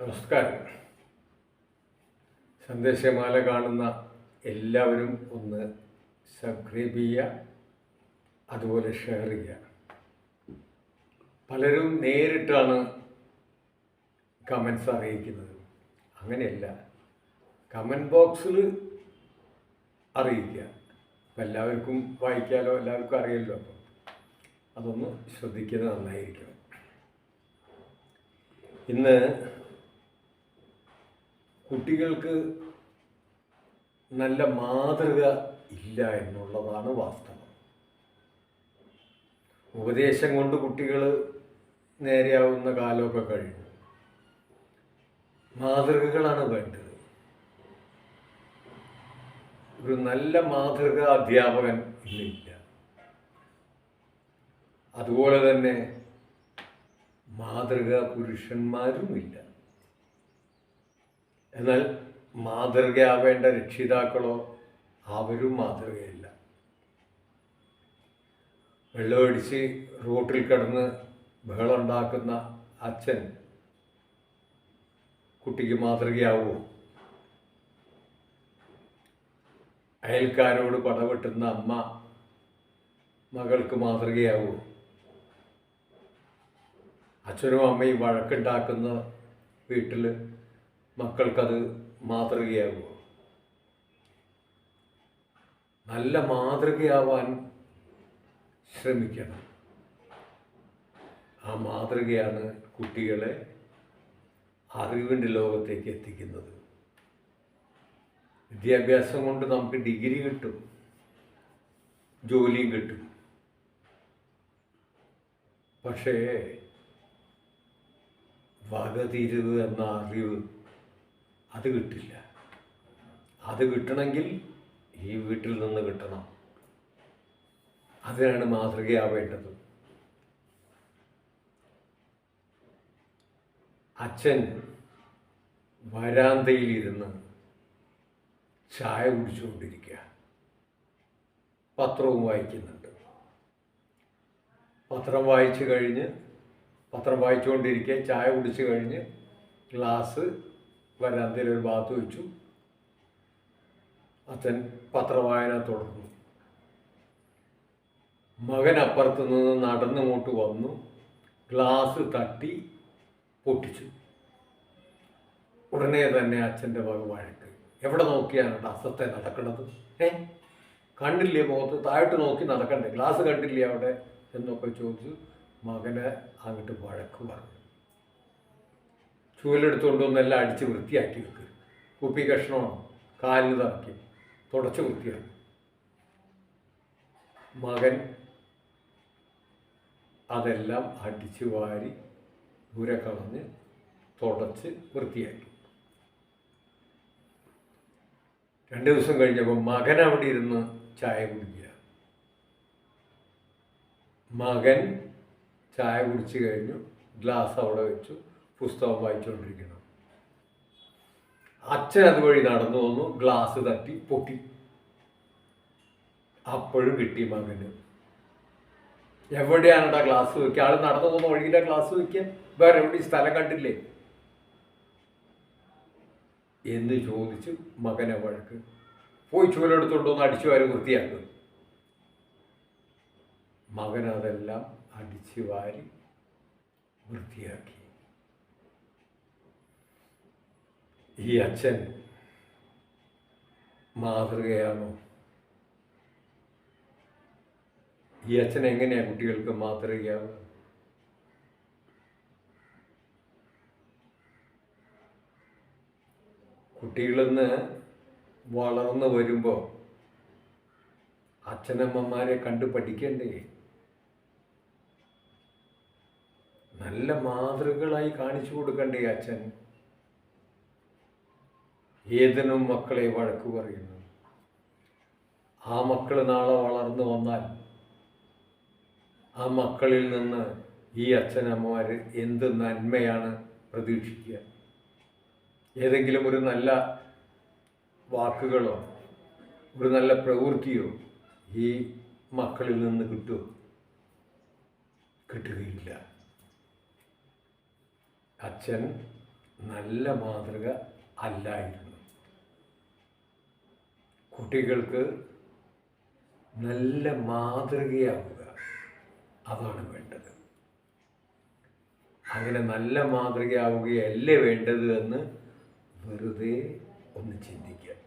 നമസ്കാരം. സന്ദേശമാല കാണുന്ന എല്ലാവരും ഒന്ന് സബ്സ്ക്രൈബ് ചെയ്യുക അതുപോലെ ഷെയർ ചെയ്യുക. പലരും നേരിട്ടാണ് കമൻസ് അറിയിക്കുന്നത്. അങ്ങനെയല്ല. കമന്റ് ബോക്സിൽ അറിയിക്കുക. അപ്പം എല്ലാവർക്കും വായിക്കാലോ എല്ലാവർക്കും അറിയാലോ അപ്പം. അതൊന്ന് ശ്രദ്ധിക്കുന്നത് നന്നായിരിക്കും ഇന്ന് കുട്ടികൾക്ക് നല്ല മാതൃക ഇല്ല എന്നുള്ളതാണ് വാസ്തവം. ഉപദേശം കൊണ്ട് കുട്ടികൾ നേരെയാവുന്ന കാലമൊക്കെ കഴിഞ്ഞു. മാതൃകകളാണ് വേണ്ടത്. ഒരു നല്ല മാതൃക അധ്യാപകൻ ഇല്ല അതുപോലെ തന്നെ മാതൃക പുരുഷന്മാരുമില്ല. എന്നാൽ മാതൃകയാവേണ്ട രക്ഷിതാക്കളോ അവരും മാതൃകയല്ല. വെള്ളമടിച്ച് റോട്ടിൽ കിടന്ന് ബഹളമുണ്ടാക്കുന്ന അച്ഛൻ കുട്ടിക്ക് മാതൃകയാവുമോ അയൽക്കാരോട് പടവെട്ടുന്ന അമ്മ മകൾക്ക് മാതൃകയാവുമോ അച്ഛനും അമ്മയും വഴക്കുണ്ടാക്കുന്ന വീട്ടിൽ മക്കൾക്കത് മാതൃകയാകുമോ നല്ല മാതൃകയാവാൻ ശ്രമിക്കണം. ആ മാതൃകയാണ് കുട്ടികളെ അറിവിന്റെ ലോകത്തേക്ക് എത്തിക്കുന്നത്. വിദ്യാഭ്യാസം കൊണ്ട് നമുക്ക് ഡിഗ്രി കിട്ടും ജോലിയും കിട്ടും. പക്ഷേ വകതിരിവ് എന്ന അറിവ് അത് കിട്ടില്ല. അത് കിട്ടണമെങ്കിൽ ഈ വീട്ടിൽ നിന്ന് കിട്ടണം. അതിനാണ് മാതൃകയാവേണ്ടത് അച്ഛൻ വരാന്തയിലിരുന്ന് ചായ കുടിച്ചുകൊണ്ടിരിക്കുക. പത്രവും വായിക്കുന്നുണ്ട്. പത്രം വായിച്ചു കഴിഞ്ഞ് പത്രം വായിച്ചുകൊണ്ടിരിക്കുക ചായ കുടിച്ചു കഴിഞ്ഞ് ഗ്ലാസ് വരാന്തയിൽ ഒരു ഭാഗത്ത് വെച്ചു. അച്ഛൻ പത്രവായന തുടർന്നു. മകൻ അപ്പുറത്ത് നിന്ന് നടന്നുകൊണ്ട് വന്നു. ഗ്ലാസ് തട്ടി പൊട്ടിച്ചു. ഉടനെ തന്നെ അച്ഛന്റെ വക വഴക്ക്. എവിടെ നോക്കിയാണ് അസത്തെ നടക്കുന്നത്? ഏ? കണ്ടില്ലേ മുഖത്ത്? താഴോട്ട് നോക്കി നടക്കണ്ടേ? ഗ്ലാസ് കണ്ടില്ലേ അവിടെ? എന്നൊക്കെ ചോദിച്ചു. മകനെ അങ്ങോട്ട് വഴക്ക് പറഞ്ഞു. ചൂലെടുത്തുകൊണ്ട് ഒന്നെല്ലാം അടിച്ച് വൃത്തിയാക്കി വെക്കുക കുപ്പി കഷ്ണമാണ് കാലിന് തറക്കി തുടച്ച് വൃത്തിയാക്കി. മകൻ അതെല്ലാം അടിച്ച് വാരി ദൂരെ കളഞ്ഞ് തുടച്ച് വൃത്തിയാക്കി. രണ്ട് ദിവസം കഴിഞ്ഞപ്പോൾ മകൻ അവിടെ ഇരുന്ന് ചായ കുടിക്കുക. മകൻ ചായ കുടിച്ച് കഴിഞ്ഞു. ഗ്ലാസ് അവിടെ വെച്ചു. പുസ്തകം വായിച്ചുകൊണ്ടിരിക്കുന്നു അച്ഛൻ അതുവഴി നടന്നു വന്നു ഗ്ലാസ് തട്ടി പൊട്ടി. അപ്പോഴും കിട്ടി മകന് എവിടെയാണടാ ഗ്ലാസ് വയ്ക്കുക ആൾ നടന്നു പോകുന്ന വഴിയിലെ ഗ്ലാസ് വയ്ക്കുക വേറെ എവിടെ സ്ഥലം കണ്ടില്ലേ? എന്ന് ചോദിച്ചു മകനെ വഴക്ക്. പോയി ചൂലെടുത്തുകൊണ്ടൊന്ന് അടിച്ചു വാരി വൃത്തിയാക്കുക മകൻ അതെല്ലാം അടിച്ചു വാരി വൃത്തിയാക്കി. ഈ അച്ഛൻ മാതൃകയാണോ? ഈ അച്ഛൻ എങ്ങനെയാ കുട്ടികൾക്ക് മാതൃകയാവുക? കുട്ടികളെന്ന് വളർന്നു വരുമ്പോൾ അച്ഛനമ്മമാരെ കണ്ട് പഠിക്കണ്ടേ? നല്ല മാതൃകളായി കാണിച്ചു കൊടുക്കണ്ടേ അച്ഛൻ? ഏതിനും മക്കളെ വഴക്കു പറയുന്നു. ആ മക്കൾ നാളെ വളർന്നു വന്നാൽ ആ മക്കളിൽ നിന്ന് ഈ അച്ഛനമ്മമാർ എന്ത് നന്മയാണ് പ്രതീക്ഷിക്കുക? ഏതെങ്കിലും ഒരു നല്ല വാക്കുകളോ ഒരു നല്ല പ്രവൃത്തിയോ ഈ മക്കളിൽ നിന്ന് കിട്ടുമോ? കിട്ടുകയില്ല. അച്ഛൻ നല്ല മാതൃക അല്ലായിരുന്നു. കുട്ടികൾക്ക് നല്ല മാതൃകയാവുക. അതാണ് വേണ്ടത്. അങ്ങനെ നല്ല മാതൃകയാവുകയല്ലേ വേണ്ടത് എന്ന് വെറുതെ ഒന്ന് ചിന്തിക്കുക.